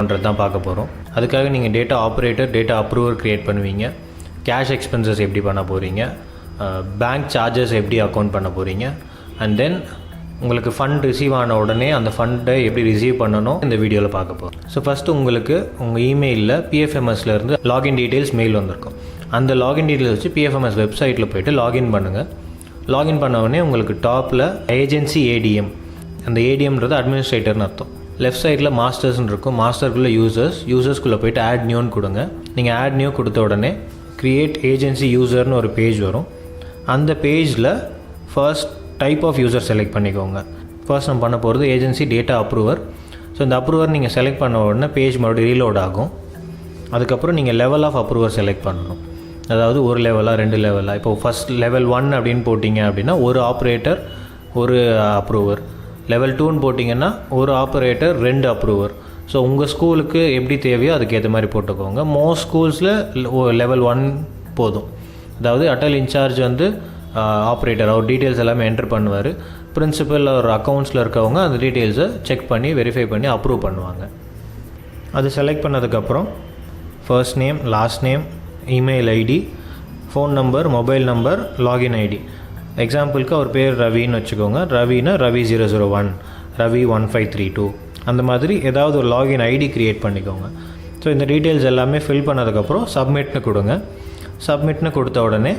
பண்ணுறது தான் பார்க்க போகிறோம் அதுக்காக நீங்கள் data operator data approver create பண்ணுவீங்க. கேஷ் எக்ஸ்பென்சஸ் எப்படி பண்ண போகிறீங்க பேங்க் சார்ஜஸ் எப்படி அக்கௌண்ட் பண்ண போகிறீங்க அண்ட் தென் உங்களுக்கு ஃபண்ட் ரிசீவ் ஆன உடனே அந்த ஃபண்டை எப்படி ரிசீவ் பண்ணணும்? இந்த வீடியோவில் பார்க்க போகிறோம் ஸோ ஃபஸ்ட்டு உங்களுக்கு உங்கள் இமெயிலில் பிஎஃப்எம்எஸ்லேருந்து லாகின் டீட்டெயில்ஸ் மெயில் வந்திருக்கும். அந்த லாகின் டீட்டெயில்ஸ் வச்சு பிஎஃப்எம்எஸ் வெப்சைட்டில் போயிட்டு லாகின் பண்ணுங்கள் லாகின் பண்ண உடனே உங்களுக்கு டாப்பில் ஏஜென்சி ஏடிஎம் அந்த ஏடிஎம்ன்றது அட்மினிஸ்ட்ரேட்டர்னு அர்த்தம். லெஃப்ட் சைடில் மாஸ்டர்ஸ்னு இருக்கும். மாஸ்டருக்குள்ளே யூசர்ஸ் யூசர்ஸ்குள்ளே போய்ட்டு ஆட் நியூன்னு கொடுங்க. நீங்கள் ஆட் நியூ கொடுத்த உடனே க்ரியேட் ஏஜென்சி யூசர்னு ஒரு பேஜ் வரும். அந்த பேஜில் first type of user select பண்ணிக்கோங்க. ஃபர்ஸ்ட் நம்ம பண்ண போகிறது ஏஜென்சி டேட்டா அப்ரூவர் ஸோ இந்த அப்ரூவர் நீங்கள் செலக்ட் பண்ண உடனே பேஜ் மறுபடியும் ரீலோட் ஆகும். அதுக்கப்புறம் நீங்கள் லெவல் ஆஃப் அப்ரூவர் செலக்ட் பண்ணணும். அதாவது ஒரு லெவலாக ரெண்டு லெவலாக இப்போ ஃபஸ்ட் லெவல் ஒன் அப்படின்னு போட்டிங்க அப்படின்னா ஒரு ஆப்ரேட்டர் ஒரு அப்ரூவர் லெவல் டூன்னு போட்டிங்கன்னா ஒரு ஆப்ரேட்டர் ரெண்டு அப்ரூவர் ஸோ உங்கள் ஸ்கூலுக்கு எப்படி தேவையோ அதுக்கேற்ற மாதிரி போட்டுக்கோங்க. மோஸ்ட் ஸ்கூல்ஸில் லெவல் ஒன் போதும். அதாவது அட்டல் இன்சார்ஜ் வந்து ஆப்ரேட்டர் அவர் டீட்டெயில்ஸ் எல்லாமே என்டர் பண்ணுவார். பிரின்சிபல் ஒரு அக்கௌண்ட்ஸில் இருக்கவங்க அந்த டீட்டெயில்ஸை செக் பண்ணி வெரிஃபை பண்ணி அப்ரூவ் பண்ணுவாங்க. அது செலக்ட் பண்ணதுக்கப்புறம் first name last name email ID phone number mobile number login ID எக்ஸாம்பிளுக்கு அவர் பேர் ரவின்னு வச்சுக்கோங்க. Raveena Ravi zero zero one Ravi one five three two அந்த மாதிரி ஏதாவது ஒரு லாகின் ஐடி க்ரியேட் பண்ணிக்கோங்க. ஸோ இந்த டீட்டெயில்ஸ் எல்லாமே ஃபில் பண்ணதுக்கப்புறம் சப்மிட்னு கொடுங்க. சப்மிட்னு கொடுத்த உடனே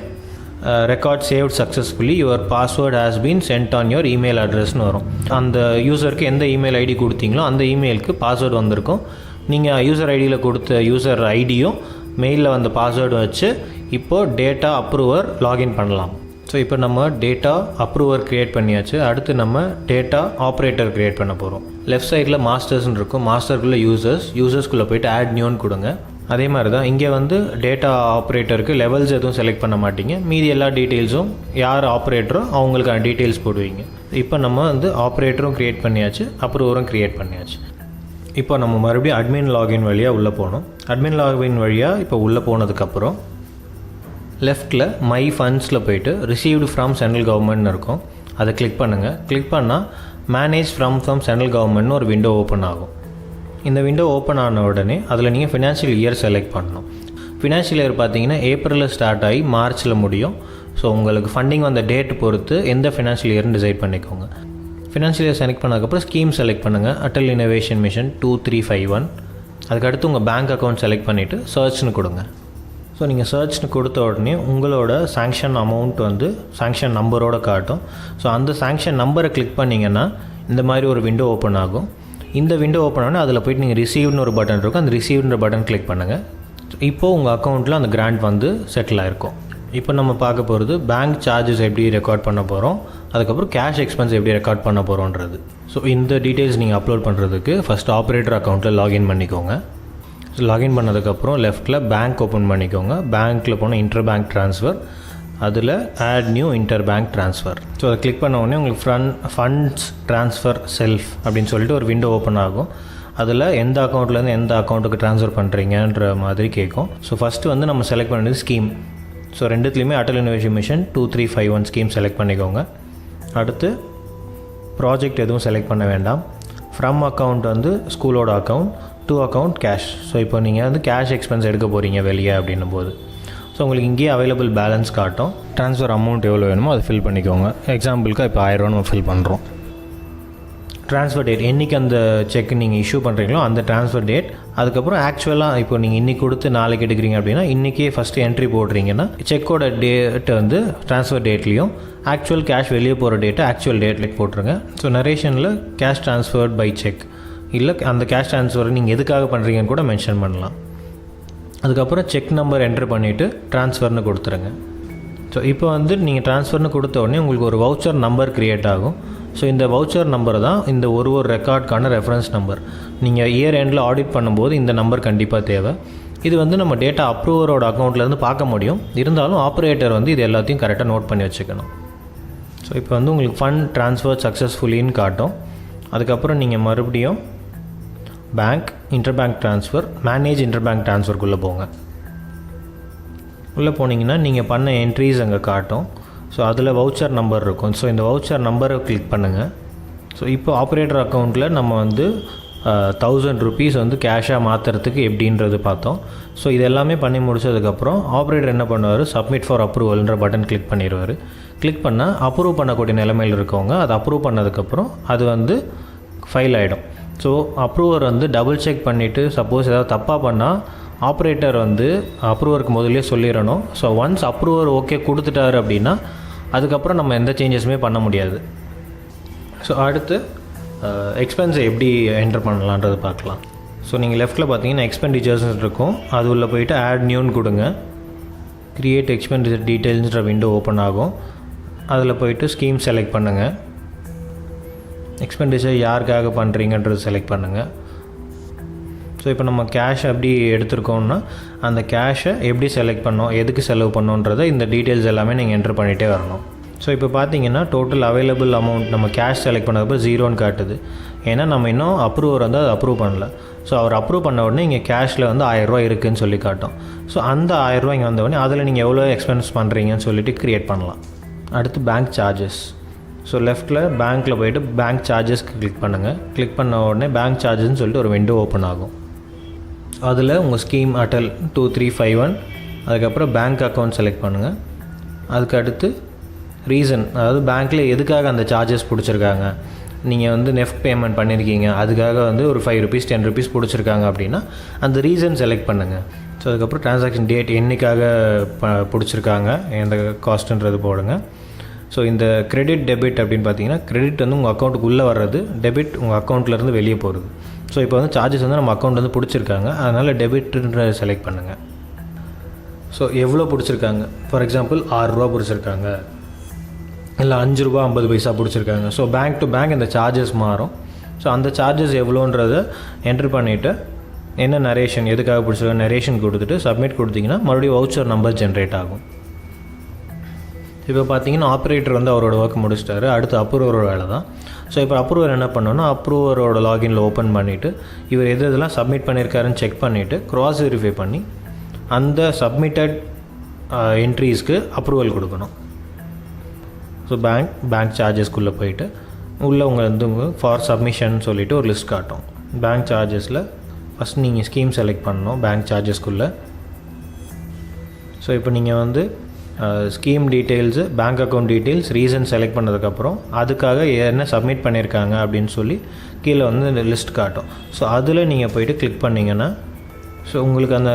record saved successfully your password has been sent on your email அட்ரஸ்னு வரும். அந்த யூசருக்கு எந்த இமெயில் ஐடி கொடுத்தீங்களோ அந்த இமெயிலுக்கு பாஸ்வேர்டு வந்திருக்கும். நீங்கள் யூசர் ஐடியில் கொடுத்த யூசர் ஐடியும் மெயிலில் வந்த பாஸ்வேர்டு வச்சு இப்போது டேட்டா அப்ரூவர் லாகின் பண்ணலாம். ஸோ இப்போ நம்ம டேட்டா அப்ரூவர் க்ரியேட் பண்ணியாச்சு. அடுத்து நம்ம டேட்டா ஆப்ரேட்டர் க்ரியேட் பண்ண போகிறோம் லெஃப்ட் சைடில் மாஸ்டர்ஸ்னு இருக்கும். மாஸ்டருக்குள்ளே யூசர்ஸ் யூசர்ஸ்குள்ளே போயிட்டு ஆட் நியூன்னு கொடுங்க. அதே மாதிரி தான் இங்கே வந்து டேட்டா ஆப்ரேட்டருக்கு லெவல்ஸ் எதுவும் செலக்ட் பண்ண மாட்டீங்க. மீதி எல்லா டீட்டெயில்ஸும் யார் ஆப்ரேட்டரோ அவங்களுக்கான டீட்டெயில்ஸ் போடுவீங்க. இப்போ நம்ம வந்து ஆப்ரேட்டரும் க்ரியேட் பண்ணியாச்சு. அப்ரூவரும் க்ரியேட் பண்ணியாச்சு. இப்போ நம்ம மறுபடியும் அட்மின் லாகின் வழியாக உள்ளே போகணும். அட்மின் லாகின் வழியாக இப்போ உள்ளே போனதுக்கப்புறம் லெஃப்ட்டில் மை ஃபண்ட்ஸில் போயிட்டு ரிசீவ்டு ஃப்ரம் சென்ட்ரல் கவர்மெண்ட்னு இருக்கும். அதை கிளிக் பண்ணுங்கள் கிளிக் பண்ணால் மேனேஜ் ஃப்ரம் ஃப்ரம் சென்ட்ரல் கவர்மெண்ட்னு ஒரு விண்டோ ஓப்பன் ஆகும். இந்த விண்டோ ஓப்பன் ஆன உடனே அதில் நீங்கள் ஃபினான்ஷியல் இயர் செலக்ட் பண்ணணும். ஃபினான்ஷியல் இயர் பார்த்தீங்கன்னா ஏப்ரலில் ஸ்டார்ட் ஆகி மார்ச்சில் முடியும். ஸோ உங்களுக்கு ஃபண்டிங் வந்த டேட் பொறுத்து எந்த ஃபினான்ஷியல் இயர்னு டிசைட் பண்ணிக்கோங்க. ஃபினான்ஷியல் இயர் செலக்ட் பண்ணதுக்கப்புறம் ஸ்கீம் செலக்ட் பண்ணுங்கள் Atal innovation mission two three five one அதுக்கடுத்து உங்கள் பேங்க் அக்கௌண்ட் செலக்ட் பண்ணிவிட்டு சர்ச்னு கொடுங்க. ஸோ நீங்கள் சர்ச்னு கொடுத்த உடனே உங்களோட சாங்ஷன் அமௌண்ட் வந்து சாங்ஷன் நம்பரோட காட்டும். ஸோ அந்த சாங்ஷன் நம்பரை கிளிக் பண்ணிங்கன்னா இந்த மாதிரி ஒரு விண்டோ ஓப்பன் ஆகும். இந்த விண்டோ ஓப்பன் ஆனால் அதில் போயிட்டு நீங்கள் ரிசீவ்னு ஒரு பட்டன் இருக்கும். அந்த ரிசீவ்ன்ற பட்டன் கிளிக் பண்ணுங்கள் இப்போது உங்கள் அக்கௌண்ட்டில் அந்த கிராண்ட் வந்து செட்டில் ஆகிருக்கும் இப்போ நம்ம பார்க்க போகிறது பேங்க் சார்ஜஸ் எப்படி ரெக்கார்ட் பண்ண போகிறோம் அதுக்கப்புறம் கேஷ் எக்ஸ்பென்ஸ் எப்படி ரெக்கார்ட் பண்ண போகிறோன்றது ஸோ இந்த டீட்டெயில்ஸ் நீங்கள் அப்லோட் பண்ணுறதுக்கு ஃபஸ்ட் ஆப்ரேட்டர் அக்கௌண்ட்டில் லாகின் பண்ணிக்கோங்க. லாகின் பண்ணதுக்கப்புறம் லெஃப்ட்டில் பேங்க் ஓப்பன் பண்ணிக்கோங்க. பேங்க்கில் போனால் இன்டர் பேங்க் ட்ரான்ஸ்ஃபர் அதில் add new inter bank transfer so அதை கிளிக் பண்ண உடனே உங்களுக்கு ஃப்ரண்ட் ஃபண்ட்ஸ் ட்ரான்ஸ்ஃபர் செல்ஃப் அப்படின்னு சொல்லிட்டு ஒரு விண்டோ ஓப்பன் ஆகும். அதில் எந்த அக்கௌண்ட்லேருந்து எந்த அக்கௌண்ட்டுக்கு ட்ரான்ஸ்ஃபர் பண்ணுறீங்கன்ற மாதிரி கேட்கும். ஸோ ஃபஸ்ட்டு வந்து நம்ம செலக்ட் பண்ணது scheme so ரெண்டுத்துலேயுமே Atal innovation mission two three five one scheme select பண்ணிக்கோங்க. அடுத்து ப்ராஜெக்ட் எதுவும் செலக்ட் பண்ண வேண்டாம். ஃப்ரம் அக்கௌண்ட் வந்து ஸ்கூலோட account to account cash so இப்போ நீங்கள் வந்து கேஷ் எக்ஸ்பென்ஸ் எடுக்க போகிறீங்க வெளியே அப்படின்னும் போது ஸோ உங்களுக்கு இங்கேயே அவைலபிள் பேலன்ஸ் காட்டும். ட்ரான்ஸ்ஃபர் அமௌண்ட் எவ்வளோ வேணுமோ அதை ஃபில் பண்ணிக்கோங்க. எக்ஸாம்பிளுக்கு இப்போ ஆயிரரூவா நம்ம ஃபில் பண்ணுறோம் ட்ரான்ஸ்ஃபர் டேட் என்றைக்கு அந்த செக் நீங்கள் இஷ்யூ பண்ணுறீங்களோ அந்த ட்ரான்ஸ்ஃபர் டேட் அதுக்கப்புறம் ஆக்சுவலாக இப்போ நீங்கள் இன்றைக்கி கொடுத்து நாளைக்கு எடுக்கிறீங்க அப்படின்னா இன்றைக்கே ஃபஸ்ட்டு என்ட்ரி போடுறீங்கன்னா செக்கோட டேட் வந்து ட்ரான்ஸ்ஃபர் டேட்லேயும் ஆக்சுவல் கேஷ் வெளியே போகிற டேட்டை ஆக்சுவல் டேட்டில் போட்டுருங்க. ஸோ நரேஷனில் கேஷ் ட்ரான்ஸ்ஃபர்ட் பை செக் இல்லை அந்த கேஷ் ட்ரான்ஸ்ஃபர் நீங்கள் எதுக்காக பண்ணுறீங்கன்னு கூட மென்ஷன் பண்ணலாம். அதுக்கப்புறம் செக் நம்பர் என்ட்ரு பண்ணிவிட்டு ட்ரான்ஸ்ஃபர்னு கொடுத்துருங்க. ஸோ இப்போ வந்து நீங்கள் ட்ரான்ஸ்ஃபர்னு கொடுத்த உடனே உங்களுக்கு ஒரு வவுச்சர் நம்பர் க்ரியேட் ஆகும். ஸோ இந்த வவுச்சர் நம்பர் தான் இந்த ஒரு ஒரு ரெக்கார்டுக்கான ரெஃபரன்ஸ் நம்பர் நீங்கள் இயர் எண்டில் ஆடிட் பண்ணும்போது இந்த நம்பர் கண்டிப்பாக தேவை. இது வந்து நம்ம டேட்டா அப்ரூவரோட அக்கௌண்ட்லேருந்து பார்க்க முடியும். இருந்தாலும் ஆப்ரேட்டர் வந்து இது எல்லாத்தையும் கரெக்டாக நோட் பண்ணி வச்சுக்கணும். ஸோ இப்போ வந்து உங்களுக்கு ஃபண்ட் ட்ரான்ஸ்ஃபர் சக்ஸஸ்ஃபுல்லின்னு காட்டும். அதுக்கப்புறம் நீங்கள் மறுபடியும் bank inter bank transfer manage inter bank. ட்ரான்ஸ்ஃபருக்குள்ளே போங்க உள்ளே போனீங்கன்னா நீங்கள் பண்ண என்ட்ரிஸ் அங்கே காட்டும். ஸோ அதில் வவுச்சர் நம்பர் இருக்கும். ஸோ இந்த வவுச்சர் நம்பரை கிளிக் பண்ணுங்கள் ஸோ இப்போ ஆப்ரேட்டர் அக்கௌண்ட்டில் நம்ம வந்து தௌசண்ட் ருபீஸ் வந்து கேஷாக மாற்றுறதுக்கு எப்படின்றது பார்த்தோம். ஸோ இது எல்லாமே பண்ணி முடிச்சதுக்கப்புறம் ஆப்ரேட்டர் என்ன பண்ணுவார்? சப்மிட் ஃபார் அப்ரூவல்ன்ற பட்டன் கிளிக் பண்ணிடுவார் கிளிக் பண்ணால் அப்ரூவ் பண்ணக்கூடிய நிலைமையில் இருக்கவங்க அதை அப்ரூவ் பண்ணதுக்கப்புறம் அது வந்து ஃபைல் ஆகிடும் ஸோ அப்ரூவர் வந்து டபுள் செக் பண்ணிவிட்டு சப்போஸ் ஏதாவது தப்பாக பண்ணால் ஆப்ரேட்டர் வந்து அப்ரூவருக்கு முதலே சொல்லிடணும். ஸோ ஒன்ஸ் அப்ரூவர் ஓகே கொடுத்துட்டாரு அப்படின்னா அதுக்கப்புறம் நம்ம எந்த சேஞ்சஸுமே பண்ண முடியாது. ஸோ அடுத்து எக்ஸ்பென்ஸை எப்படி என்டர் பண்ணலான்றது பார்க்கலாம். ஸோ நீங்கள் லெஃப்ட்டில் பார்த்தீங்கன்னா எக்ஸ்பெண்டிச்சர்ஸ் இருக்கும். அது உள்ள போயிட்டு ஆட் நியூன்னு கொடுங்க. கிரியேட் எக்ஸ்பெண்டிச்சர் டீட்டெயில்ஸ்ன்ற விண்டோ ஓப்பன் ஆகும். அதில் போயிட்டு ஸ்கீம் செலக்ட் பண்ணுங்கள் எக்ஸ்பெண்டிச்சர் யாருக்காக பண்ணுறீங்கன்றது செலக்ட் பண்ணுங்கள் ஸோ இப்போ நம்ம கேஷ் எப்படி எடுத்திருக்கோம்னா அந்த கேஷை எப்படி செலக்ட் பண்ணோம் எதுக்கு செலவு பண்ணோன்றதை இந்த டீட்டெயில்ஸ் எல்லாமே நீங்கள் என்ட்ரு பண்ணிகிட்டே வரணும். ஸோ இப்போ பார்த்தீங்கன்னா டோட்டல் அவைலபிள் அமௌண்ட் நம்ம கேஷ் செலக்ட் பண்ணதப்போ ஜீரோன்னு காட்டுது. ஏன்னா நம்ம இன்னும் அப்ரூவர் வந்து அதை அப்ரூவ் பண்ணல. ஸோ அவர் அப்ரூவ் பண்ண உடனே இங்கே கேஷில் வந்து ஆயிரரூவா இருக்குதுன்னு சொல்லி காட்டும். ஸோ அந்த ஆயிரரூவா இங்கே வந்த உடனே அதில் நீங்கள் எவ்வளோ எக்ஸ்பென்ஸ் பண்ணுறீங்கன்னு சொல்லிட்டு க்ரியேட் பண்ணலாம். அடுத்து பேங்க் சார்ஜஸ் ஸோ லெஃப்ட்டில் பேங்க்கில் போயிட்டு பேங்க் சார்ஜஸ்க்கு கிளிக் பண்ணுங்கள் கிளிக் பண்ண உடனே பேங்க் சார்ஜஸ்ன்னு சொல்லிட்டு ஒரு விண்டோ ஓப்பன் ஆகும். அதில் உங்கள் scheme Atal two three five one அதுக்கப்புறம் பேங்க் அக்கௌண்ட் செலக்ட் பண்ணுங்கள் அதுக்கு அடுத்து ரீசன் அதாவது பேங்க்கில் எதுக்காக அந்த சார்ஜஸ் பிடிச்சிருக்காங்க? நீங்கள் வந்து நெஃப்ட் பேமெண்ட் பண்ணியிருக்கீங்க அதுக்காக வந்து ஒரு ஃபைவ் ருபீஸ் டென் ருபீஸ் பிடிச்சிருக்காங்க அப்படின்னா அந்த ரீசன் செலக்ட் பண்ணுங்கள் ஸோ அதுக்கப்புறம் டிரான்சாக்ஷன் டேட் என்னைக்காக ப பிடிச்சிருக்காங்க எந்த காஸ்ட்டுன்றது போடுங்க. ஸோ இந்த கிரெடிட் டெபிட் அப்படின்னு பார்த்தீங்கன்னா கிரெடிட் வந்து உங்கள் அக்கௌண்ட்டுக்கு உள்ளே வர்றது டெபிட் உங்கள் அக்கௌண்ட்லேருந்து வெளியே போகிறது ஸோ இப்போ வந்து சார்ஜஸ் வந்து நம்ம அக்கௌண்ட் வந்து பிடிச்சிருக்காங்க. அதனால் டெபிட்ன்ற செலக்ட் பண்ணுங்கள் ஸோ எவ்வளோ பிடிச்சிருக்காங்க? ஃபார் எக்ஸாம்பிள் ஆறுரூவா பிடிச்சிருக்காங்க. இல்லை அஞ்சு ரூபா ஐம்பது பைசா பிடிச்சிருக்காங்க. ஸோ பேங்க் டு பேங்க் இந்த சார்ஜஸ் மாறும். ஸோ அந்த சார்ஜஸ் எவ்வளோன்றத என்ட்ரு பண்ணிவிட்டு என்ன நரேஷன் எதுக்காக பிடிச்சிருக்க நரேஷன் கொடுத்துட்டு சப்மிட் கொடுத்தீங்கன்னா மறுபடியும் வவுச்சர் நம்பர் ஜென்ரேட் ஆகும். இப்போ பார்த்தீங்கன்னா ஆப்ரேட்டர் வந்து அவரோட ஒர்க் முடிச்சிட்டாரு. அடுத்து அப்ரூவரோட வேலை தான் ஸோ இப்போ அப்ரூவர் என்ன பண்ணணும்னா அப்ரூவரோட லாகின்ல ஓப்பன் பண்ணிவிட்டு இவர் எது எதெல்லாம் சப்மிட் பண்ணியிருக்காருன்னு செக் பண்ணிவிட்டு க்ராஸ் வெரிஃபை பண்ணி அந்த சப்மிட்டட் என்ட்ரீஸ்க்கு அப்ரூவல் கொடுக்கணும். ஸோ பேங்க் பேங்க் சார்ஜஸ்க்குள்ளே போயிட்டு உள்ளே உங்கள் வந்து ஃபார் சப்மிஷன் சொல்லிவிட்டு ஒரு லிஸ்ட் காட்டும். பேங்க் சார்ஜஸில் ஃபஸ்ட் நீங்கள் ஸ்கீம் செலக்ட் பண்ணணும் பேங்க் சார்ஜஸ்க்குள்ளே ஸோ இப்போ நீங்கள் வந்து scheme details bank account details reason select பண்ணதுக்கப்புறம் அதுக்காக என்ன சப்மிட் பண்ணியிருக்காங்க அப்படின்னு சொல்லி கீழே வந்து இந்த லிஸ்ட் காட்டும். ஸோ அதில் நீங்கள் போயிட்டு கிளிக் பண்ணிங்கன்னா ஸோ உங்களுக்கு அந்த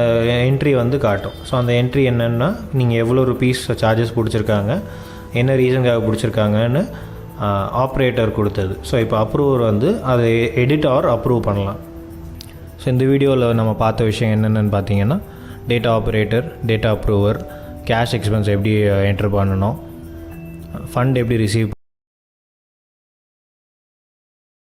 என்ட்ரி வந்து காட்டும். ஸோ அந்த என்ட்ரி என்னென்னா நீங்கள் எவ்வளோ ருபீஸ் சார்ஜஸ் பிடிச்சிருக்காங்க என்ன ரீசனுக்காக பிடிச்சிருக்காங்கன்னு ஆப்ரேட்டர் கொடுத்தது. ஸோ இப்போ அப்ரூவர் வந்து அதை எடிட் ஆர் அப்ரூவ் பண்ணலாம். ஸோ இந்த வீடியோவில் நம்ம பார்த்த விஷயம் என்னென்னு பார்த்தீங்கன்னா data operator data approver cash expense எப்படி uh, என்ட்ரு பண்ணணும்? ஃபண்ட் எப்படி ரிசீவ்